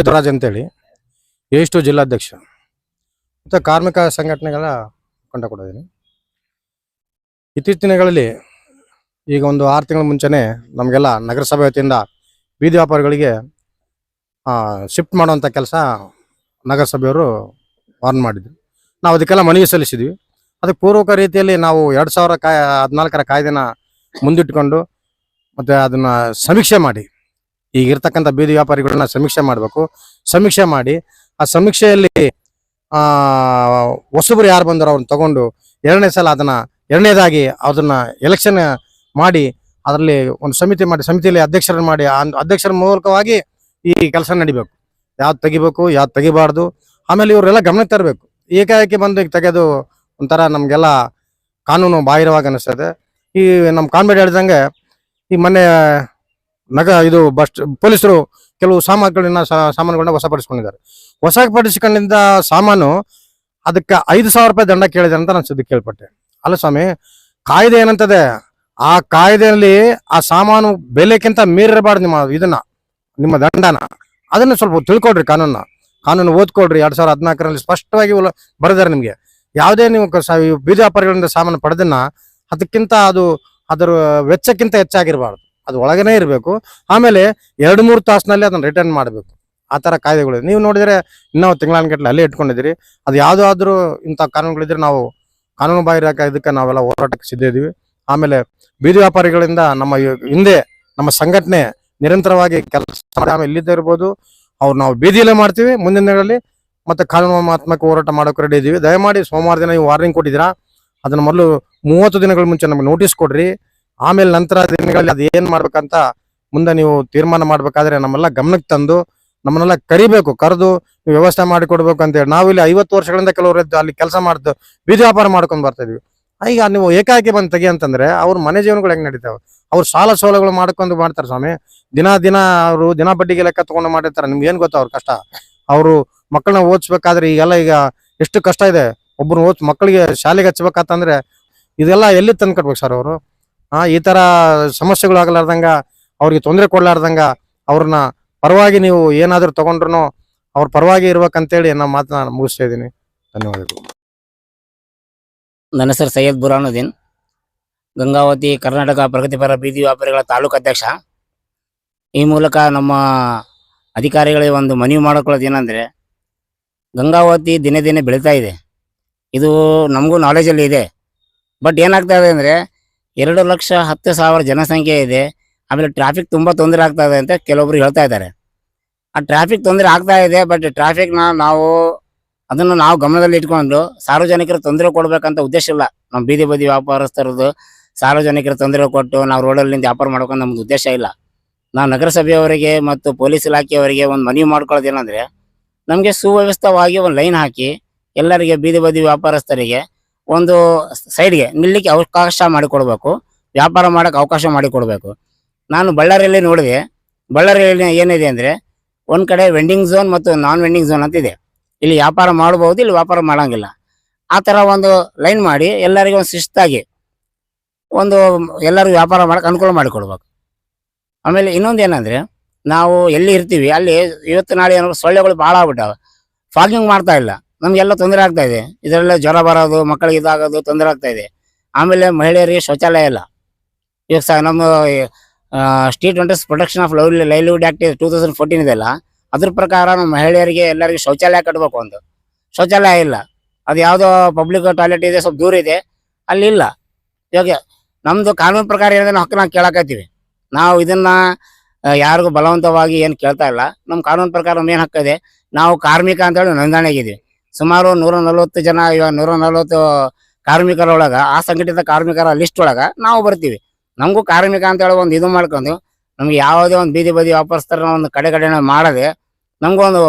ವೇದರಾಜ್ ಅಂತೇಳಿ ಎಷ್ಟು ಜಿಲ್ಲಾಧ್ಯಕ್ಷ. ಮತ್ತು ಕಾರ್ಮಿಕ ಸಂಘಟನೆಗಳ ಕಂಡ ಕೊಡಿದ್ದೀನಿ ಇತ್ತೀಚಿನ ದಿನಗಳಲ್ಲಿ ಈಗ ಒಂದು ಆರು ತಿಂಗಳ ಮುಂಚೆನೇ ನಮಗೆಲ್ಲ ನಗರಸಭೆ ವತಿಯಿಂದ ಬೀದಿ ವ್ಯಾಪಾರಿಗಳಿಗೆ ಶಿಫ್ಟ್ ಮಾಡುವಂಥ ಕೆಲಸ ನಗರಸಭೆಯವರು ವಾರ್ನ್ ಮಾಡಿದ್ರು. ನಾವು ಅದಕ್ಕೆಲ್ಲ ಮನವಿ ಸಲ್ಲಿಸಿದ್ವಿ. ಅದಕ್ಕೆ ಪೂರ್ವಕ ರೀತಿಯಲ್ಲಿ ನಾವು ಎರಡು ಸಾವಿರ ಕಾಯ ಹದಿನಾಲ್ಕರ ಕಾಯ್ದೆನ ಮುಂದಿಟ್ಕೊಂಡು ಮತ್ತು ಅದನ್ನು ಸಮೀಕ್ಷೆ ಮಾಡಿ. ಈಗ ಇರ್ತಕ್ಕಂಥ ಬೀದಿ ವ್ಯಾಪಾರಿಗಳನ್ನ ಸಮೀಕ್ಷೆ ಮಾಡಬೇಕು. ಸಮೀಕ್ಷೆ ಮಾಡಿ, ಆ ಸಮೀಕ್ಷೆಯಲ್ಲಿ, ಆ, ಹೊಸಬರು ಯಾರು ಬಂದರು ಅವ್ರನ್ನ ತಗೊಂಡು ಎರಡನೇ ಸಲ ಅದನ್ನ, ಎರಡನೇದಾಗಿ ಅದನ್ನ ಎಲೆಕ್ಷನ್ ಮಾಡಿ, ಅದರಲ್ಲಿ ಒಂದು ಸಮಿತಿ ಮಾಡಿ, ಸಮಿತಿಯಲ್ಲಿ ಅಧ್ಯಕ್ಷರನ್ನ ಮಾಡಿ ಅಧ್ಯಕ್ಷರ ಮೂಲಕವಾಗಿ ಈ ಕೆಲಸ ನಡಿಬೇಕು. ಯಾವ್ದು ತೆಗಿಬೇಕು, ಯಾವ್ದು ತೆಗಿಬಾರ್ದು, ಆಮೇಲೆ ಇವರೆಲ್ಲ ಗಮನಕ್ಕೆ ತರಬೇಕು. ಏಕಾಏಕಿ ಬಂದು ಈಗ ತೆಗೆದು ಒಂಥರ ನಮಗೆಲ್ಲ ಕಾನೂನು ಬಾಹಿರವಾಗಿ ಅನಿಸ್ತದೆ. ಈ ನಮ್ಮ ಕಾನ್ಬೇಡಿ ಹೇಳ್ದಂಗೆ, ಈ ಮೊನ್ನೆ ನಗ ಇದು ಬಸ್ ಪೊಲೀಸರು ಕೆಲವು ಸಾಮಾನುಗಳನ್ನ ಸಾಮಾನುಗಳನ್ನ ವಶಪಡಿಸ್ಕೊಂಡಿದ್ದಾರೆ. ವಶಪಡಿಸಿಕೊಂಡಿದ್ದ ಸಾಮಾನು ಅದಕ್ಕೆ ಐದು ಸಾವಿರ ರೂಪಾಯಿ ದಂಡ ಕೇಳಿದೆ ಅಂತ ನಾನು ಸುದ್ದಿ ಕೇಳ್ಪಟ್ಟೆ. ಅಲ್ಲ ಸ್ವಾಮಿ, ಕಾಯ್ದೆ ಏನಂತದೆ? ಆ ಕಾಯ್ದೆಯಲ್ಲಿ ಆ ಸಾಮಾನು ಬೆಲೆಕ್ಕಿಂತ ಮೀರಿರಬಾರ್ದು ನಿಮ್ಮ ಇದನ್ನ, ನಿಮ್ಮ ದಂಡನ. ಅದನ್ನ ಸ್ವಲ್ಪ ತಿಳ್ಕೊಡ್ರಿ ಕಾನೂನ. ಕಾನೂನು ಓದ್ಕೊಳ್ರಿ ಎರಡ್ ಸಾವಿರದ ಹದಿನಾಲ್ಕರಲ್ಲಿ ಸ್ಪಷ್ಟವಾಗಿ ಬರೆದಾರೆ ನಿಮಗೆ. ಯಾವುದೇ ನೀವು ಬೀದಿ ವ್ಯಾಪಾರಿಗಳಿಂದ ಸಾಮಾನು ಪಡೆದನ್ನ ಅದಕ್ಕಿಂತ ಅದು ಅದರ ವೆಚ್ಚಕ್ಕಿಂತ ಹೆಚ್ಚಾಗಿರಬಾರ್ದು. ಅದು ಒಳಗನೆ ಇರಬೇಕು. ಆಮೇಲೆ ಎರಡು ಮೂರು ತಾಸಿನಲ್ಲಿ ಅದನ್ನ ರಿಟರ್ನ್ ಮಾಡಬೇಕು. ಆ ಥರ ಕಾಯ್ದೆಗಳು ನೀವು ನೋಡಿದ್ರೆ ಇನ್ನೂ ತಿಂಗಳಾನ್ಗಟ್ಲೆ ಅಲ್ಲೇ ಇಟ್ಕೊಂಡಿದ್ದೀರಿ. ಅದು ಯಾವುದಾದ್ರೂ ಇಂಥ ಕಾನೂನುಗಳಿದ್ರೆ ನಾವು ಕಾನೂನು ಬಾಹಿರ ಇದಕ್ಕೆ ನಾವೆಲ್ಲ ಹೋರಾಟಕ್ಕೆ ಸಿದ್ಧ ಇದೀವಿ ಆಮೇಲೆ ಬೀದಿ ವ್ಯಾಪಾರಿಗಳಿಂದ ನಮ್ಮ ಹಿಂದೆ ನಮ್ಮ ಸಂಘಟನೆ ನಿರಂತರವಾಗಿ ಕೆಲಸ ಇಲ್ಲಿದ್ದೇ ಇರ್ಬೋದು. ಅವ್ರು ನಾವು ಬೀದಿಯಲ್ಲೇ ಮಾಡ್ತೀವಿ. ಮುಂದಿನ ದಿನಗಳಲ್ಲಿ ಮತ್ತೆ ಕಾನೂನಾತ್ಮಕ ಹೋರಾಟ ಮಾಡೋಕೆ ರೆಡಿ ಇದ್ದೀವಿ ದಯಮಾಡಿ ಸೋಮವಾರ ದಿನ ನೀವು ವಾರ್ನಿಂಗ್ ಕೊಟ್ಟಿದ್ದೀರಾ? ಅದನ್ನ ಮೊದಲು ಮೂವತ್ತು ದಿನಗಳ ಮುಂಚೆ ನಮಗೆ ನೋಟಿಸ್ ಕೊಡ್ರಿ. ಆಮೇಲೆ ನಂತರ ದಿನಗಳಲ್ಲಿ ಅದು ಏನ್ ಮಾಡ್ಬೇಕಂತ ಮುಂದೆ ನೀವು ತೀರ್ಮಾನ ಮಾಡ್ಬೇಕಾದ್ರೆ ನಮ್ಮೆಲ್ಲ ಗಮನಕ್ಕೆ ತಂದು ನಮ್ಮನ್ನೆಲ್ಲ ಕರಿಬೇಕು, ಕರೆದು ವ್ಯವಸ್ಥೆ ಮಾಡಿ ಕೊಡ್ಬೇಕು ಅಂತ ಹೇಳಿ. ಇಲ್ಲಿ ಐವತ್ತು ವರ್ಷಗಳಿಂದ ಕೆಲವರು ಅಲ್ಲಿ ಕೆಲಸ ಮಾಡಿದ್ದು ಬೀದಿ ವ್ಯಾಪಾರ ಮಾಡ್ಕೊಂಡು ಬರ್ತಾ ಇದೀವಿ. ಈಗ ನೀವು ಏಕಾಏಕಿ ಬಂದು ತೆಗಿ ಅಂತಂದ್ರೆ ಅವ್ರ ಮನೆ ಜೀವನಗಳು ಹೆಂಗ್ ನಡೀತಾವೆ? ಅವ್ರು ಸಾಲ ಸೋಲಗಳು ಮಾಡ್ಕೊಂಡು ಮಾಡ್ತಾರೆ ಸ್ವಾಮಿ. ದಿನ ದಿನ ಅವರು ದಿನ ಬಡ್ಡಿಗೆ ಲೆಕ್ಕ ತಗೊಂಡು ಮಾಡಿರ್ತಾರೆ. ನಿಮ್ಗೆ ಏನ್ ಗೊತ್ತಾ ಅವ್ರ ಕಷ್ಟ? ಅವರು ಮಕ್ಕಳನ್ನ ಓದಿಸ್ಬೇಕಾದ್ರೆ ಈಗೆಲ್ಲ ಈಗ ಎಷ್ಟು ಕಷ್ಟ ಇದೆ. ಒಬ್ಬರು ಓದ್ ಮಕ್ಕಳಿಗೆ ಶಾಲೆಗೆ ಹಚ್ಬೇಕಂತಂದ್ರೆ ಇದೆಲ್ಲ ಎಲ್ಲಿ ತಂದು ಕಟ್ಬೇಕು ಸರ್ ಅವರು? ಆ, ಈ ತರ ಸಮಸ್ಯೆಗಳು ಆಗಲಾರ್ದಂಗ, ಅವ್ರಿಗೆ ತೊಂದರೆ ಕೊಡ್ಲಾರ್ದಂಗ ಅವ್ರನ್ನ ಪರವಾಗಿ ನೀವು ಏನಾದ್ರೂ ತಗೊಂಡ್ರು ಅವ್ರ ಪರವಾಗಿ ಇರ್ಬೇಕಂತೇಳಿ ನಮ್ಮ ಮಾತನ್ನ ಮುಗಿಸ್ತಾ ಇದ್ದೀನಿ. ಧನ್ಯವಾದಗಳು. ನನ್ನ ಹೆಸರು ಸೈಯದ್ ಬುರಾನುದ್ದೀನ್. ಗಂಗಾವತಿ, ಕರ್ನಾಟಕ ಪ್ರಗತಿಪರ ಬೀದಿ ವ್ಯಾಪಾರಿಗಳ ತಾಲೂಕು ಅಧ್ಯಕ್ಷ. ಈ ಮೂಲಕ ನಮ್ಮ ಅಧಿಕಾರಿಗಳಿಗೆ ಒಂದು ಮನವಿ ಮಾಡಿಕೊಳ್ಳೋದು ಏನಂದರೆ, ಗಂಗಾವತಿ ದಿನೇ ದಿನೇ ಬೆಳೀತಾ ಇದೆ. ಇದು ನಮಗೂ ನಾಲೆಜಲ್ಲಿ ಇದೆ. ಬಟ್ ಏನಾಗ್ತಾ ಇದೆ ಅಂದರೆ ಎರಡು ಲಕ್ಷ ಹತ್ತು ಸಾವಿರ ಜನಸಂಖ್ಯೆ ಇದೆ. ಆಮೇಲೆ ಟ್ರಾಫಿಕ್ ತುಂಬ ತೊಂದರೆ ಆಗ್ತಾ ಇದೆ ಅಂತ ಕೆಲವೊಬ್ರು ಹೇಳ್ತಾ ಇದ್ದಾರೆ. ಆ ಟ್ರಾಫಿಕ್ ತೊಂದರೆ ಆಗ್ತಾ ಇದೆ ಬಟ್ ಟ್ರಾಫಿಕ್ನ ನಾವು ಅದನ್ನು ನಾವು ಗಮನದಲ್ಲಿ ಇಟ್ಕೊಂಡು ಸಾರ್ವಜನಿಕರ ತೊಂದರೆ ಕೊಡ್ಬೇಕಂತ ಉದ್ದೇಶ ಇಲ್ಲ. ನಮ್ಮ ಬೀದಿ ಬದಿ ವ್ಯಾಪಾರಸ್ಥರದ್ದು ಸಾರ್ವಜನಿಕರ ತೊಂದರೆ ಕೊಟ್ಟು ನಾವು ರೋಡಲ್ಲಿ ನಿಂತು ವ್ಯಾಪಾರ ಮಾಡ್ಕೊಂಡು ನಮ್ದು ಉದ್ದೇಶ ಇಲ್ಲ. ನಾವು ನಗರಸಭೆಯವರಿಗೆ ಮತ್ತು ಪೊಲೀಸ್ ಇಲಾಖೆಯವರಿಗೆ ಒಂದು ಮನವಿ ಮಾಡ್ಕೊಳ್ಳೋದು ಏನಂದ್ರೆ ನಮಗೆ ಸುವ್ಯವಸ್ಥವಾಗಿ ಒಂದು ಲೈನ್ ಹಾಕಿ ಎಲ್ಲರಿಗೆ ಬೀದಿ ಬದಿ ವ್ಯಾಪಾರಸ್ಥರಿಗೆ ಒಂದು ಸೈಡ್ಗೆ ನಿಲ್ಲಿಕ್ಕೆ ಅವಕಾಶ ಮಾಡಿಕೊಡ್ಬೇಕು, ವ್ಯಾಪಾರ ಮಾಡೋಕೆ ಅವಕಾಶ ಮಾಡಿಕೊಡ್ಬೇಕು. ನಾನು ಬಳ್ಳಾರಿಯಲ್ಲಿ ನೋಡಿದೆ ಬಳ್ಳಾರಿಯಲ್ಲಿ ಏನಿದೆ ಅಂದರೆ ಒಂದು ಕಡೆ ವೆಂಡಿಂಗ್ ಝೋನ್ ಮತ್ತು ನಾನ್ ವೆಂಡಿಂಗ್ ಝೋನ್ ಅಂತ ಇದೆ. ಇಲ್ಲಿ ವ್ಯಾಪಾರ ಮಾಡಬಹುದು ಇಲ್ಲಿ ವ್ಯಾಪಾರ ಮಾಡೋಂಗಿಲ್ಲ. ಆ ಥರ ಒಂದು ಲೈನ್ ಮಾಡಿ ಎಲ್ಲರಿಗೂ ಒಂದು ಶಿಸ್ತಾಗಿ ಒಂದು ಎಲ್ಲರಿಗೂ ವ್ಯಾಪಾರ ಮಾಡಕ್ಕೆ ಅನುಕೂಲ ಮಾಡಿಕೊಡ್ಬೇಕು. ಆಮೇಲೆ ಇನ್ನೊಂದು ಏನಂದರೆ ನಾವು ಎಲ್ಲಿ ಇರ್ತೀವಿ, ಅಲ್ಲಿ ಇವತ್ತು ನಾಳೆ ಏನಾದ್ರು ಸೊಳ್ಳೆಗಳು ಭಾಳ ಆಗ್ಬಿಟ್ಟಾವೆ ಫಾಗಿಂಗ್ ಮಾಡ್ತಾ ಇಲ್ಲ. ನಮಗೆಲ್ಲ ತೊಂದರೆ ಆಗ್ತಾ ಇದೆ. ಇದರಲ್ಲೇ ಜ್ವರ ಬರೋದು, ಮಕ್ಕಳಿಗೆ ಇದಾಗೋದು ತೊಂದರೆ ಆಗ್ತಾ ಇದೆ. ಆಮೇಲೆ ಮಹಿಳೆಯರಿಗೆ ಶೌಚಾಲಯ ಇಲ್ಲ. ಈಗ ಸಹ ನಮ್ಮ state vendors protection of lively livelihood act two thousand fourteen ಇದೆಲ್ಲ. ಅದ್ರ ಪ್ರಕಾರ ನಮ್ಮ ಮಹಿಳೆಯರಿಗೆ ಎಲ್ಲರಿಗೂ ಶೌಚಾಲಯ ಕಟ್ಟಬೇಕು ಒಂದು. ಶೌಚಾಲಯ ಇಲ್ಲ. ಅದು ಯಾವುದೋ ಪಬ್ಲಿಕ್ ಟಾಯ್ಲೆಟ್ ಇದೆ, ಸ್ವಲ್ಪ ದೂರ ಇದೆ. ಅಲ್ಲಿ ಇಲ್ಲ. ಇವಾಗ ನಮ್ದು ಕಾನೂನು ಪ್ರಕಾರ ಏನಿದೆ ನಾವು ಹಕ್ಕು ನಾವು ಕೇಳಕತ್ತೀವಿ. ನಾವು ಇದನ್ನ ಯಾರಿಗೂ ಬಲವಂತವಾಗಿ ಏನು ಕೇಳ್ತಾ ಇಲ್ಲ. ನಮ್ಮ ಕಾನೂನು ಪ್ರಕಾರ ಏನು ಹಕ್ಕಿದೆ ನಾವು ಕಾರ್ಮಿಕ ಅಂತೇಳಿ ನೋಂದಣಿಯಾಗಿದ್ದೀವಿ. ಸುಮಾರು ನೂರ ನಲವತ್ತು ಜನ ಇವಾಗ ನೂರ ನಲವತ್ತು ಕಾರ್ಮಿಕರೊಳಗ, ಆ ಸಂಘಟಿತ ಕಾರ್ಮಿಕರ ಲಿಸ್ಟ್ ಒಳಗ ನಾವು ಬರ್ತೀವಿ. ನಮಗೂ ಕಾರ್ಮಿಕ ಅಂತ ಹೇಳಿ ಒಂದು ಇದು ಮಾಡ್ಕೊಂಡು, ನಮ್ಗೆ ಯಾವುದೇ ಒಂದು ಬೀದಿ ಬದಿ ವ್ಯಾಪಾರಸ್ಥರನ್ನ ಒಂದು ಕಡೆ ಕಡೆ ಮಾಡದೆ ನಮಗೊಂದು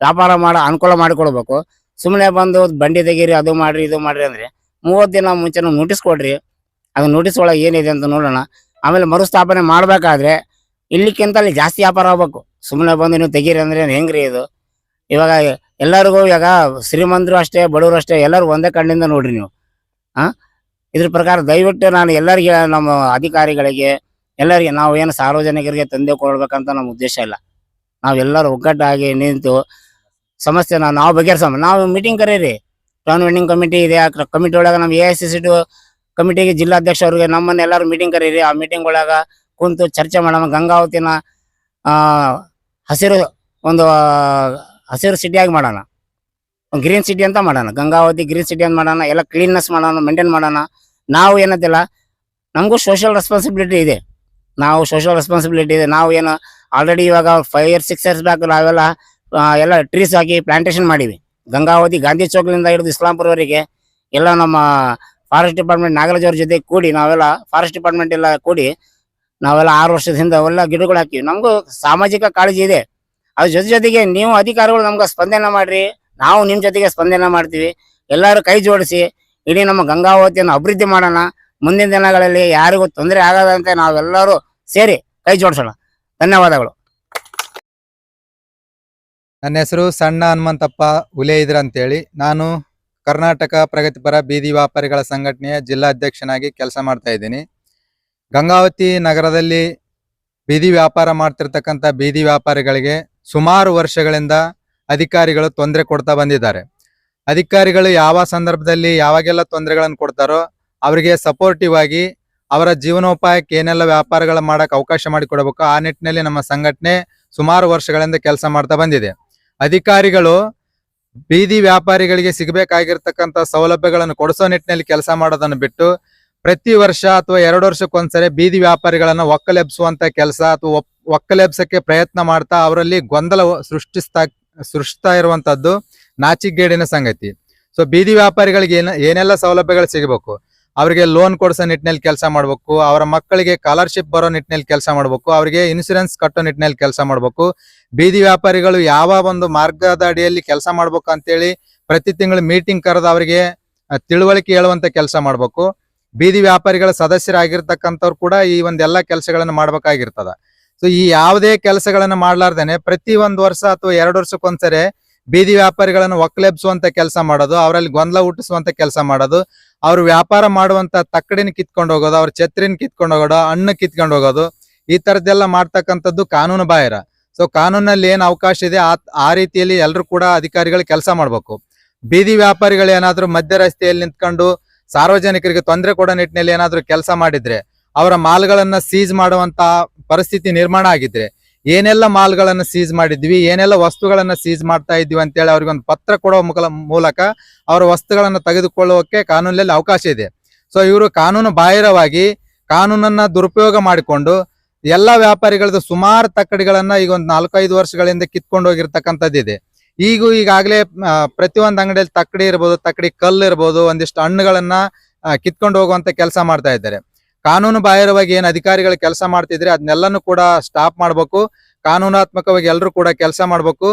ವ್ಯಾಪಾರ ಮಾಡೋ, ಅನುಕೂಲ ಮಾಡಿಕೊಡ್ಬೇಕು. ಸುಮ್ಮನೆ ಬಂದು ಬಂಡಿ ತೆಗೀರಿ, ಅದು ಮಾಡ್ರಿ, ಇದು ಮಾಡ್ರಿ ಅಂದ್ರೆ ಮೂವತ್ತು ದಿನ ಮುಂಚೆ ನೋಟಿಸ್ ಕೊಡ್ರಿ. ಅದು ನೋಟಿಸ್ ಒಳಗೆ ಏನಿದೆ ಅಂತ ನೋಡೋಣ. ಆಮೇಲೆ ಮರುಸ್ಥಾಪನೆ ಮಾಡಬೇಕಾದ್ರೆ ಇಲ್ಲಿಕ್ಕಿಂತ ಅಲ್ಲಿ ಜಾಸ್ತಿ ವ್ಯಾಪಾರ ಆಗ್ಬೇಕು. ಸುಮ್ಮನೆ ಬಂದು ನೀವು ತೆಗೀರಿ ಅಂದ್ರೆ ಹೆಂಗ್ರಿ ಇದು? ಇವಾಗ ಎಲ್ಲರಿಗೂ ಇವಾಗ ಶ್ರೀಮಂತರು ಅಷ್ಟೇ, ಬಡವರು ಅಷ್ಟೇ, ಎಲ್ಲರೂ ಒಂದೇ ಕಣ್ಣಿಂದ ನೋಡ್ರಿ ನೀವು. ಆ? ಇದ್ರ ಪ್ರಕಾರ ದಯವಿಟ್ಟು ನಾನು ಎಲ್ಲರಿಗೆ, ನಮ್ಮ ಅಧಿಕಾರಿಗಳಿಗೆ, ಎಲ್ಲರಿಗೆ ನಾವು ಏನು ಸಾರ್ವಜನಿಕರಿಗೆ ತಂದೆ ಕೊಡ್ಬೇಕಂತ ನಮ್ಮ ಉದ್ದೇಶ ಇಲ್ಲ. ನಾವೆಲ್ಲರೂ ಒಗ್ಗಟ್ಟಾಗಿ ನಿಂತು ಸಮಸ್ಯೆನ ನಾವು ಬಗೆಹರಿಸೋಣ. ನಾವು ಮೀಟಿಂಗ್ ಕರೀರಿ. ಟೌನ್ ವೆಂಡಿಂಗ್ ಕಮಿಟಿ ಇದೆ, ಆ ಕಮಿಟಿ ಒಳಗೆ ನಮ್ಮ ಎ ಎಸ್ ಸಿ ಸಿಟು ಕಮಿಟಿಗೆ ಜಿಲ್ಲಾಧ್ಯಕ್ಷ ಅವ್ರಿಗೆ ನಮ್ಮನ್ನ ಎಲ್ಲರೂ ಮೀಟಿಂಗ್ ಕರೀರಿ. ಆ ಮೀಟಿಂಗ್ ಒಳಗ ಕುಂತು ಚರ್ಚೆ ಮಾಡೋಣ. ಗಂಗಾವತಿನ ಹಸಿರು ಒಂದು ಹಸಿರು ಸಿಟಿಯಾಗಿ ಮಾಡೋಣ. ಗ್ರೀನ್ ಸಿಟಿ ಅಂತ ಮಾಡೋಣ. ಗಂಗಾವತಿ ಗ್ರೀನ್ ಸಿಟಿ ಅಂತ ಮಾಡೋಣ. ಎಲ್ಲ ಕ್ಲೀನ್ನೆಸ್ ಮಾಡೋಣ ಮೇಂಟೈನ್ ಮಾಡೋಣ. ನಾವು ಏನಂತಿಲ್ಲ, ನಮಗೂ ಸೋಷಿಯಲ್ ರೆಸ್ಪಾನ್ಸಿಬಿಲಿಟಿ ಇದೆ. ನಾವು ಸೋಷಿಯಲ್ ರೆಸ್ಪಾನ್ಸಿಬಿಲಿಟಿ ಇದೆ. ನಾವು ಏನು ಆಲ್ರೆಡಿ ಇವಾಗ five years six years back ನಾವೆಲ್ಲ ಎಲ್ಲ ಟ್ರೀಸ್ ಹಾಕಿ ಪ್ಲಾಂಟೇಶನ್ ಮಾಡಿವಿ. ಗಂಗಾವತಿ, ಗಾಂಧಿ ಚೌಕ್ಲಿಂದ ಹಿಡಿದು ಇಸ್ಲಾಂಪುರವರೆಗೆ ಎಲ್ಲ ನಮ್ಮ ಫಾರೆಸ್ಟ್ ಡಿಪಾರ್ಟ್ಮೆಂಟ್ ನಾಗರಾಜ್ ಅವ್ರ ಜೊತೆ ಕೂಡಿ ನಾವೆಲ್ಲ ಫಾರೆಸ್ಟ್ ಡಿಪಾರ್ಟ್ಮೆಂಟ್ ಎಲ್ಲ ಕೂಡಿ ನಾವೆಲ್ಲ ಆರು ವರ್ಷದ ಹಿಂದೆ ಅವೆಲ್ಲ ಗಿಡಗಳು ಹಾಕಿವಿ. ನಮಗೂ ಸಾಮಾಜಿಕ ಕಾಳಜಿ ಇದೆ. ಅದ್ರ ಜೊತೆ ಜೊತೆಗೆ ನೀವು ಅಧಿಕಾರಿಗಳು ನಮ್ಗೆ ಸ್ಪಂದನೆ ಮಾಡ್ರಿ. ನಾವು ನಿಮ್ ಜೊತೆಗೆ ಸ್ಪಂದನೆ ಮಾಡ್ತೀವಿ. ಎಲ್ಲರೂ ಕೈ ಜೋಡಿಸಿ, ಇಡೀ ನಮ್ಮ ಗಂಗಾವತಿಯನ್ನು ಅಭಿವೃದ್ಧಿ ಮಾಡೋಣ. ಮುಂದಿನ ದಿನಗಳಲ್ಲಿ ಯಾರಿಗೂ ತೊಂದರೆ ಆಗದಂತೆ ನಾವೆಲ್ಲರೂ ಸೇರಿ ಕೈ ಜೋಡಿಸೋಣ. ಧನ್ಯವಾದಗಳು. ನನ್ನ ಹೆಸರು ಸಣ್ಣ ಹನುಮಂತಪ್ಪ ಉಲೇಯಿದ್ರ ಅಂತೇಳಿ. ನಾನು ಕರ್ನಾಟಕ ಪ್ರಗತಿಪರ ಬೀದಿ ವ್ಯಾಪಾರಿಗಳ ಸಂಘಟನೆಯ ಜಿಲ್ಲಾಧ್ಯಕ್ಷನಾಗಿ ಕೆಲಸ ಮಾಡ್ತಾ ಇದ್ದೀನಿ. ಗಂಗಾವತಿ ನಗರದಲ್ಲಿ ಬೀದಿ ವ್ಯಾಪಾರ ಮಾಡ್ತಿರ್ತಕ್ಕಂಥ ಬೀದಿ ವ್ಯಾಪಾರಿಗಳಿಗೆ ಸುಮಾರು ವರ್ಷಗಳಿಂದ ಅಧಿಕಾರಿಗಳು ತೊಂದರೆ ಕೊಡ್ತಾ ಬಂದಿದ್ದಾರೆ. ಅಧಿಕಾರಿಗಳು ಯಾವ ಸಂದರ್ಭದಲ್ಲಿ ಯಾವಾಗೆಲ್ಲ ತೊಂದರೆಗಳನ್ನು ಕೊಡ್ತಾರೋ ಅವರಿಗೆ ಸಪೋರ್ಟಿವ್ ಆಗಿ ಅವರ ಜೀವನೋಪಾಯಕ್ಕೆ ಏನೆಲ್ಲ ವ್ಯಾಪಾರಗಳ ಮಾಡಕ್ಕೆ ಅವಕಾಶ ಮಾಡಿಕೊಡಬೇಕು ಆ ನಿಟ್ಟಿನಲ್ಲಿ ನಮ್ಮ ಸಂಘಟನೆ ಸುಮಾರು ವರ್ಷಗಳಿಂದ ಕೆಲಸ ಮಾಡ್ತಾ ಬಂದಿದೆ. ಅಧಿಕಾರಿಗಳು ಬೀದಿ ವ್ಯಾಪಾರಿಗಳಿಗೆ ಸಿಗಬೇಕಾಗಿರ್ತಕ್ಕಂಥ ಸೌಲಭ್ಯಗಳನ್ನು ಕೊಡಿಸೋ ನಿಟ್ಟಿನಲ್ಲಿ ಕೆಲಸ ಮಾಡೋದನ್ನು ಬಿಟ್ಟು ಪ್ರತಿ ವರ್ಷ ಅಥವಾ ಎರಡು ವರ್ಷಕ್ಕೊಂದ್ಸರಿ ಬೀದಿ ವ್ಯಾಪಾರಿಗಳನ್ನು ಒಕ್ಕಲೆಬ್ಸುವಂತ ಕೆಲಸ ಅಥವಾ ಒಕ್ಕಲೆಬ್ಸಕ್ಕೆ ಪ್ರಯತ್ನ ಮಾಡ್ತಾ ಅವರಲ್ಲಿ ಗೊಂದಲ ಸೃಷ್ಟಿಸ್ತಾ ಸೃಷ್ಟಿಸ್ತಾ ಇರುವಂತದ್ದು ನಾಚಿಗೇಡಿನ ಸಂಗತಿ. ಸೊ ಬೀದಿ ವ್ಯಾಪಾರಿಗಳಿಗೆ ಏನ, ಏನೆಲ್ಲ ಸೌಲಭ್ಯಗಳು ಸಿಗಬೇಕು? ಅವರಿಗೆ ಲೋನ್ ಕೊಡಿಸೋ ನಿಟ್ಟಿನಲ್ಲಿ ಕೆಲಸ ಮಾಡಬೇಕು, ಅವರ ಮಕ್ಕಳಿಗೆ ಸ್ಕಾಲರ್ಶಿಪ್ ಬರೋ ನಿಟ್ಟಿನಲ್ಲಿ ಕೆಲಸ ಮಾಡಬೇಕು, ಅವರಿಗೆ ಇನ್ಸೂರೆನ್ಸ್ ಕಟ್ಟೋ ನಿಟ್ಟಿನಲ್ಲಿ ಕೆಲಸ ಮಾಡಬೇಕು. ಬೀದಿ ವ್ಯಾಪಾರಿಗಳು ಯಾವ ಒಂದು ಮಾರ್ಗದ ಅಡಿಯಲ್ಲಿ ಕೆಲಸ ಮಾಡಬೇಕು ಅಂತೇಳಿ ಪ್ರತಿ ತಿಂಗಳು ಮೀಟಿಂಗ್ ಕರೆದು ಅವರಿಗೆ ತಿಳುವಳಿಕೆ ಹೇಳುವಂತ ಕೆಲಸ ಮಾಡಬೇಕು. ಬೀದಿ ವ್ಯಾಪಾರಿಗಳ ಸದಸ್ಯರಾಗಿರ್ತಕ್ಕಂಥವ್ರು ಕೂಡ ಈ ಒಂದೆಲ್ಲ ಕೆಲಸಗಳನ್ನು ಮಾಡ್ಬೇಕಾಗಿರ್ತದ. ಸೊ ಈ ಯಾವುದೇ ಕೆಲಸಗಳನ್ನ ಮಾಡ್ಲಾರ್ದೇನೆ ಪ್ರತಿ ಒಂದ್ ವರ್ಷ ಅಥವಾ ಎರಡು ವರ್ಷಕ್ಕೊಂದ್ಸರಿ ಬೀದಿ ವ್ಯಾಪಾರಿಗಳನ್ನ ಒಕ್ಕಲೆಬ್ಸುವಂತ ಕೆಲಸ ಮಾಡೋದು, ಅವರಲ್ಲಿ ಗೊಂದಲ ಹುಟ್ಟಿಸುವಂತ ಕೆಲಸ ಮಾಡೋದು, ಅವ್ರು ವ್ಯಾಪಾರ ಮಾಡುವಂತ ತಕ್ಕಡಿನ ಕಿತ್ಕೊಂಡು ಹೋಗೋದು, ಅವ್ರ ಛತ್ರಿನ ಕಿತ್ಕೊಂಡು ಹೋಗೋದು, ಹಣ್ಣು ಕಿತ್ಕೊಂಡು ಹೋಗೋದು, ಈ ತರದ್ದೆಲ್ಲ ಮಾಡ್ತಕ್ಕಂಥದ್ದು ಕಾನೂನು ಬಾಹಿರ. ಸೊ ಕಾನೂನಲ್ಲಿ ಏನ್ ಅವಕಾಶ ಇದೆ, ಆ ರೀತಿಯಲ್ಲಿ ಎಲ್ಲರೂ ಕೂಡ ಅಧಿಕಾರಿಗಳು ಕೆಲಸ ಮಾಡ್ಬೇಕು. ಬೀದಿ ವ್ಯಾಪಾರಿಗಳು ಏನಾದ್ರು ಮಧ್ಯ ರಸ್ತೆಯಲ್ಲಿ ನಿಂತ್ಕೊಂಡು ಸಾರ್ವಜನಿಕರಿಗೆ ತೊಂದರೆ ಕೊಡೋ ನಿಟ್ಟಿನಲ್ಲಿ ಏನಾದ್ರು ಕೆಲಸ ಮಾಡಿದ್ರೆ ಅವರ ಮಾಲ್ಗಳನ್ನ ಸೀಜ್ ಮಾಡುವಂತ ಪರಿಸ್ಥಿತಿ ನಿರ್ಮಾಣ ಆಗಿದ್ರೆ ಏನೆಲ್ಲ ಮಾಲ್ಗಳನ್ನ ಸೀಜ್ ಮಾಡಿದ್ವಿ, ಏನೆಲ್ಲ ವಸ್ತುಗಳನ್ನ ಸೀಜ್ ಮಾಡ್ತಾ ಇದ್ವಿ ಅಂತೇಳಿ ಅವ್ರಿಗೆ ಒಂದು ಪತ್ರ ಕೊಡೋ ಮುಖಲ ಮೂಲಕ ಅವರ ವಸ್ತುಗಳನ್ನ ತೆಗೆದುಕೊಳ್ಳುವಕ್ಕೆ ಕಾನೂನಲ್ಲಿ ಅವಕಾಶ ಇದೆ. ಸೊ ಇವರು ಕಾನೂನು ಬಾಹಿರವಾಗಿ ಕಾನೂನನ್ನ ದುರುಪಯೋಗ ಮಾಡಿಕೊಂಡು ಎಲ್ಲ ವ್ಯಾಪಾರಿಗಳದ್ದು ಸುಮಾರು ತಕ್ಕಡಿಗಳನ್ನ ಈಗ ಒಂದು ನಾಲ್ಕೈದು ವರ್ಷಗಳಿಂದ ಕಿತ್ಕೊಂಡು ಹೋಗಿರ್ತಕ್ಕಂಥದ್ದಿದೆ ಈಗ ಈಗಾಗಲೇ ಪ್ರತಿಯೊಂದು ಅಂಗಡಿಯಲ್ಲಿ ತಕ್ಕಡಿ ಇರ್ಬೋದು, ತಕ್ಕಡಿ ಕಲ್ಲು ಇರ್ಬೋದು, ಒಂದಿಷ್ಟು ಹಣ್ಣುಗಳನ್ನ ಕಿತ್ಕೊಂಡು ಹೋಗುವಂತ ಕೆಲಸ ಮಾಡ್ತಾ ಇದ್ದಾರೆ. ಕಾನೂನು ಬಾಹಿರವಾಗಿ ಏನ್ ಅಧಿಕಾರಿಗಳು ಕೆಲಸ ಮಾಡ್ತಿದ್ರೆ ಅದನ್ನೆಲ್ಲನೂ ಕೂಡ ಸ್ಟಾಪ್ ಮಾಡಬೇಕು. ಕಾನೂನಾತ್ಮಕವಾಗಿ ಎಲ್ಲರೂ ಕೂಡ ಕೆಲಸ ಮಾಡಬೇಕು.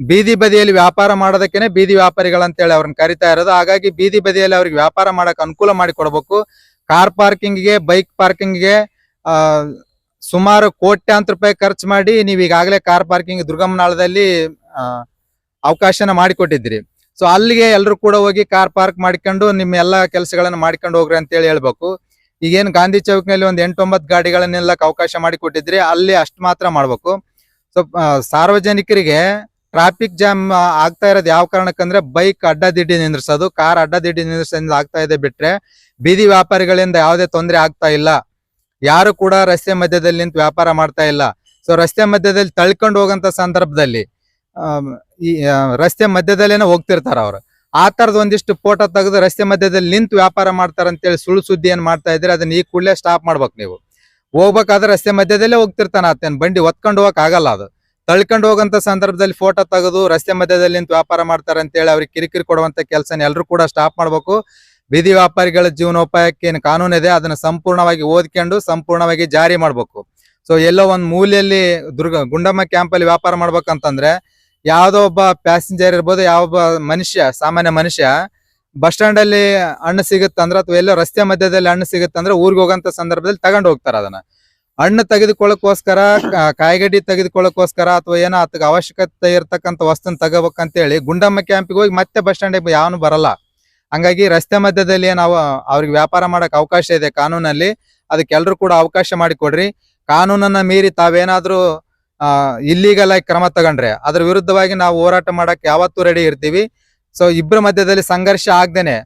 ಬೀದಿ ಬದಿಯಲ್ಲಿ ವ್ಯಾಪಾರ ಮಾಡೋದಕ್ಕೇನೆ ಬೀದಿ ವ್ಯಾಪಾರಿಗಳಂತೇಳಿ ಅವ್ರನ್ನ ಕರಿತಾ ಇರೋದು. ಹಾಗಾಗಿ ಬೀದಿ ಬದಿಯಲ್ಲಿ ಅವ್ರಿಗೆ ವ್ಯಾಪಾರ ಮಾಡಕ್ಕೆ ಅನುಕೂಲ ಮಾಡಿ ಕೊಡಬೇಕು. ಕಾರ್ ಪಾರ್ಕಿಂಗ್ಗೆ ಬೈಕ್ ಪಾರ್ಕಿಂಗ್ಗೆ ಸುಮಾರು ಕೋಟ್ಯಾಂತರ ರೂಪಾಯಿ ಖರ್ಚು ಮಾಡಿ ನೀವು ಈಗಾಗಲೇ ಕಾರ್ ಪಾರ್ಕಿಂಗ್ ದುರ್ಗಮ್ಮನಾಳದಲ್ಲಿ ಆ, ಅವಕಾಶನ ಮಾಡಿಕೊಟ್ಟಿದ್ರಿ ಸೊ ಅಲ್ಲಿಗೆ ಎಲ್ಲರೂ ಕೂಡ ಹೋಗಿ ಕಾರ್ ಪಾರ್ಕ್ ಮಾಡ್ಕೊಂಡು ನಿಮ್ಮ ಎಲ್ಲಾ ಕೆಲಸಗಳನ್ನು ಮಾಡ್ಕೊಂಡು ಹೋಗ್ರಿ ಅಂತ ಹೇಳಿ ಹೇಳ್ಬೇಕು. ಈಗೇನು ಗಾಂಧಿ ಚೌಕ್ನಲ್ಲಿ ಒಂದು ಎಂಟೊಂಬತ್ತು ಗಾಡಿಗಳನ್ನೆಲ್ಲ ಅವಕಾಶ ಮಾಡಿಕೊಟ್ಟಿದ್ರಿ ಅಲ್ಲಿ ಅಷ್ಟು ಮಾತ್ರ ಮಾಡ್ಬೇಕು. ಸೊ ಸಾರ್ವಜನಿಕರಿಗೆ ಟ್ರಾಫಿಕ್ ಜಾಮ್ ಆಗ್ತಾ ಇರೋದು ಯಾವ ಕಾರಣಕ್ಕಂದ್ರೆ ಬೈಕ್ ಅಡ್ಡದಿಡ್ಡಿ ನಿಂದ್ರಿಸೋದು ಕಾರ್ ಅಡ್ಡದಿಡ್ಡಿ ನಿಂದ್ರಿಸೋದ್ರಿಂದ ಆಗ್ತಾ ಇದೆ ಬಿಟ್ರೆ ಬೀದಿ ವ್ಯಾಪಾರಿಗಳಿಂದ ಯಾವುದೇ ತೊಂದರೆ ಆಗ್ತಾ ಇಲ್ಲ. ಯಾರು ಕೂಡ ರಸ್ತೆ ಮಧ್ಯದಲ್ಲಿ ನಿಂತು ವ್ಯಾಪಾರ ಮಾಡ್ತಾ ಇಲ್ಲ. ಸೊ ರಸ್ತೆ ಮಧ್ಯದಲ್ಲಿ ತಳ್ಕೊಂಡು ಹೋಗಂತ ಸಂದರ್ಭದಲ್ಲಿ ಈ ರಸ್ತೆ ಮಧ್ಯದಲ್ಲೇನೆ ಹೋಗ್ತಿರ್ತಾರ ಅವ್ರು. ಆ ತರದ ಒಂದಿಷ್ಟು ಫೋಟೋ ತೆಗೆದು ರಸ್ತೆ ಮಧ್ಯದಲ್ಲಿ ನಿಂತು ವ್ಯಾಪಾರ ಮಾಡ್ತಾರ ಅಂತೇಳಿ ಸುಳ್ಳು ಸುದ್ದಿ ಏನ್ ಮಾಡ್ತಾ ಇದ್ರೆ ಅದನ್ನ ಈ ಕೂಡಲೇ ಸ್ಟಾಪ್ ಮಾಡ್ಬೇಕು ನೀವು. ಹೋಗ್ಬೇಕಾದ್ರೆ ರಸ್ತೆ ಮಧ್ಯದಲ್ಲೇ ಹೋಗ್ತಿರ್ತಾನ ಆತನ್. ಬಂಡಿ ಒತ್ಕೊಂಡು ಹೋಗಕ್ ಆಗಲ್ಲ ಅದು. ತಳ್ಕೊಂಡು ಹೋಗಂತ ಸಂದರ್ಭದಲ್ಲಿ ಫೋಟೋ ತೆಗೆದು ರಸ್ತೆ ಮಧ್ಯದಲ್ಲಿ ನಿಂತು ವ್ಯಾಪಾರ ಮಾಡ್ತಾರೆ ಅಂತೇಳಿ ಅವ್ರಿಗೆ ಕಿರಿಕಿರಿ ಕೊಡುವಂತ ಕೆಲಸ ಎಲ್ಲರೂ ಕೂಡ ಸ್ಟಾಪ್ ಮಾಡ್ಬೇಕು. ಬೀದಿ ವ್ಯಾಪಾರಿಗಳ ಜೀವನೋಪಾಯಕ್ಕೆ ಏನು ಕಾನೂನು ಇದೆ, ಅದನ್ನ ಸಂಪೂರ್ಣವಾಗಿ ಓದ್ಕೊಂಡು ಸಂಪೂರ್ಣವಾಗಿ ಜಾರಿ ಮಾಡ್ಬೇಕು. ಸೊ ಎಲ್ಲೋ ಒಂದ್ ಮೂಲೆಯಲ್ಲಿ ದುರ್ಗ ಗುಂಡಮ್ಮ ಕ್ಯಾಂಪ್ ಅಲ್ಲಿ ವ್ಯಾಪಾರ ಮಾಡ್ಬೇಕಂತಂದ್ರೆ ಯಾವ್ದೋ ಒಬ್ಬ ಪ್ಯಾಸೆಂಜರ್ ಇರ್ಬೋದು, ಯಾವ ಮನುಷ್ಯ, ಸಾಮಾನ್ಯ ಮನುಷ್ಯ ಬಸ್ ಸ್ಟ್ಯಾಂಡ್ ಅಲ್ಲಿ ಹಣ್ಣು ಸಿಗುತ್ತಂದ್ರೆ ಅಥವಾ ಎಲ್ಲೋ ರಸ್ತೆ ಮಧ್ಯದಲ್ಲಿ ಹಣ್ಣು ಸಿಗುತ್ತಂದ್ರೆ ಊರಿಗೆ ಹೋಗಂತ ಸಂದರ್ಭದಲ್ಲಿ ತಗೊಂಡು ಹೋಗ್ತಾರೆ ಅದನ್ನ. ಹಣ್ಣು ತೆಗೆದುಕೊಳ್ಳಕ್ಕೋಸ್ಕರ, ಕಾ- ಕಾಯಿಗಡ್ಡಿ ತೆಗೆದುಕೊಳ್ಳಕ್ಕೋಸ್ಕರ ಅಥವಾ ಏನೋ ಅದಕ್ಕೆ ಅವಶ್ಯಕತೆ ಇರ್ತಕ್ಕಂಥ ವಸ್ತುನ ತಗೋಬೇಕಂತೇಳಿ ಗುಂಡಮ್ಮ ಕ್ಯಾಂಪಿಗೆ ಹೋಗಿ ಮತ್ತೆ ಬಸ್ ಸ್ಟ್ಯಾಂಡಿಗೆ ಯಾವನು ಬರಲ್ಲ. ಹಂಗಾಗಿ ರಸ್ತೆ ಮಧ್ಯದಲ್ಲಿ ನಾವು ಅವ್ರಿಗೆ ವ್ಯಾಪಾರ ಮಾಡಕ್ ಅವಕಾಶ ಇದೆ ಕಾನೂನಲ್ಲಿ. ಅದಕ್ಕೆ ಎಲ್ರು ಕೂಡ ಅವಕಾಶ ಮಾಡಿಕೊಡ್ರಿ. ಕಾನೂನನ್ನ ಮೀರಿ ತಾವೇನಾದ್ರೂ ಆಗಿ ಕ್ರಮ ತಗೊಂಡ್ರೆ ಅದ್ರ ವಿರುದ್ಧವಾಗಿ ನಾವು ಹೋರಾಟ ಮಾಡಕ್ ಯಾವತ್ತೂ ರೆಡಿ ಇರ್ತೀವಿ. ಸೊ ಇಬ್ಬರ ಮಧ್ಯದಲ್ಲಿ ಸಂಘರ್ಷ ಆಗ್ದೇನೆ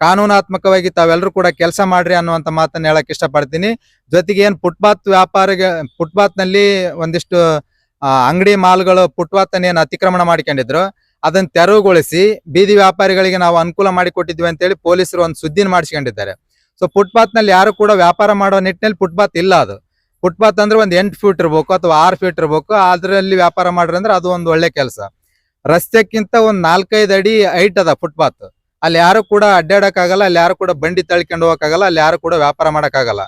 ಕಾನೂನಾತ್ಮಕವಾಗಿ ತಾವೆಲ್ಲರೂ ಕೂಡ ಕೆಲಸ ಮಾಡ್ರಿ ಅನ್ನುವಂತ ಮಾತನ್ನ ಹೇಳಕ್ ಇಷ್ಟಪಡ್ತೀನಿ. ಜೊತೆಗೆ ಏನ್ ಫುಟ್ಪಾತ್ ವ್ಯಾಪಾರ ಫುಟ್ಪಾತ್ನಲ್ಲಿ ಒಂದಿಷ್ಟು ಆ, ಅಂಗಡಿ ಮಾಲ್ಗಳು ಫುಟ್ಪಾತ್ ಏನ್ ಅತಿಕ್ರಮಣ ಮಾಡ್ಕೊಂಡಿದ್ರು ಅದನ್ನ ತೆರವುಗೊಳಿಸಿ ಬೀದಿ ವ್ಯಾಪಾರಿಗಳಿಗೆ ನಾವು ಅನುಕೂಲ ಮಾಡಿಕೊಟ್ಟಿದ್ವಿ ಅಂತೇಳಿ ಪೊಲೀಸರು ಒಂದು ಸುದ್ದಿನ ಮಾಡಿಸ್ಕೊಂಡಿದ್ದಾರೆ. ಸೊ ಫುಟ್ಪಾತ್ನಲ್ಲಿ ಯಾರು ಕೂಡ ವ್ಯಾಪಾರ ಮಾಡೋ ನಿಟ್ಟಿನಲ್ಲಿ ಫುಟ್ಪಾತ್ ಇಲ್ಲ ಅದು. ಫುಟ್ಪಾತ್ ಅಂದ್ರೆ ಒಂದ್ ಎಂಟು ಫೀಟ್ ಇರ್ಬೇಕು ಅಥವಾ ಆರು ಫೀಟ್ ಇರ್ಬೇಕು. ಅದ್ರಲ್ಲಿ ವ್ಯಾಪಾರ ಮಾಡ್ರಿ ಅಂದ್ರೆ ಅದು ಒಂದು ಒಳ್ಳೆ ಕೆಲಸ. ರಸ್ತೆಕ್ಕಿಂತ ಒಂದ್ ನಾಲ್ಕೈದು ಅಡಿ ಹೈಟ್ ಅದ ಫುಟ್ಪಾತ್ ಅಲ್ಲಿ ಯಾರು ಕೂಡ ಅಡ್ಡಾಡಕ್ಕಾಗಲ್ಲ, ಅಲ್ಲಿ ಯಾರು ಕೂಡ ಬಂಡಿ ತಳ್ಕೊಂಡು ಹೋಗಕ್ಕಾಗಲ್ಲ, ಅಲ್ಲಿ ಯಾರು ಕೂಡ ವ್ಯಾಪಾರ ಮಾಡಕ್ಕಾಗಲ್ಲ.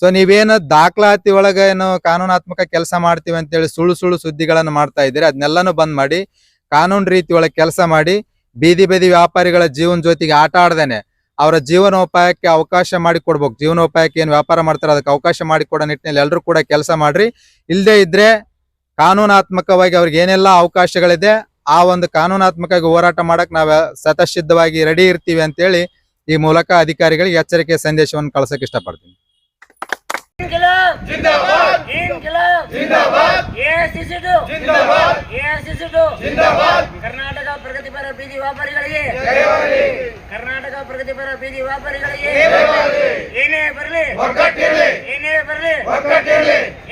ಸೊ ನೀವೇನು ದಾಖಲಾತಿ ಒಳಗೆ ಏನು ಕಾನೂನಾತ್ಮಕ ಕೆಲಸ ಮಾಡ್ತೀವಿ ಅಂತೇಳಿ ಸುಳ್ಳು ಸುಳ್ಳು ಸುದ್ದಿಗಳನ್ನು ಮಾಡ್ತಾ ಇದ್ದೀರಿ ಅದನ್ನೆಲ್ಲಾನು ಬಂದ್ ಮಾಡಿ, ಕಾನೂನು ರೀತಿ ಒಳಗೆ ಕೆಲಸ ಮಾಡಿ, ಬೀದಿ ಬೀದಿ ವ್ಯಾಪಾರಿಗಳ ಜೀವನ ಜೊತೆಗೆ ಆಟ ಆಡ್ದೇನೆ. ಅವರ ಜೀವನೋಪಾಯಕ್ಕೆ ಅವಕಾಶ ಮಾಡಿ ಕೊಡ್ಬೇಕು. ಜೀವನೋಪಾಯಕ್ಕೆ ಏನು ವ್ಯಾಪಾರ ಮಾಡ್ತಾರೆ ಅದಕ್ಕೆ ಅವಕಾಶ ಮಾಡಿ ಕೊಡೋ ನಿಟ್ಟಿನಲ್ಲಿ ಎಲ್ಲರೂ ಕೂಡ ಕೆಲಸ ಮಾಡ್ರಿ. ಇಲ್ಲದೆ ಇದ್ರೆ ಕಾನೂನಾತ್ಮಕವಾಗಿ ಅವ್ರಿಗೆ ಏನೆಲ್ಲ ಅವಕಾಶಗಳಿದೆ, ಆ ಒಂದು ಕಾನೂನಾತ್ಮಕವಾಗಿ ಹೋರಾಟ ಮಾಡಕ್ ನಾವು ಸತಸಿದ್ಧವಾಗಿ ರೆಡಿ ಇರ್ತೀವಿ ಅಂತೇಳಿ ಈ ಮೂಲಕ ಅಧಿಕಾರಿಗಳಿಗೆ ಎಚ್ಚರಿಕೆ ಸಂದೇಶವನ್ನು ಕಳ್ಸಕ್ ಇಷ್ಟಪಡ್ತೀನಿ. ಜಿಂದಾಬಾದ್. ಎಐಸಿಸಿಟು ಜಿಂದಾಬಾದ್. ಕರ್ನಾಟಕ ಪ್ರಗತಿಪರ ಬೀದಿ ವ್ಯಾಪಾರಿಗಳಿಗೆ. ಜಯವಾಗಲಿ. ಕರ್ನಾಟಕ ಪ್ರಗತಿಪರ ಬೀದಿ ವ್ಯಾಪಾರಿಗಳಿಗೆ. ಏನೇ ಬರಲಿ. ಏನೇ ಬರಲಿ.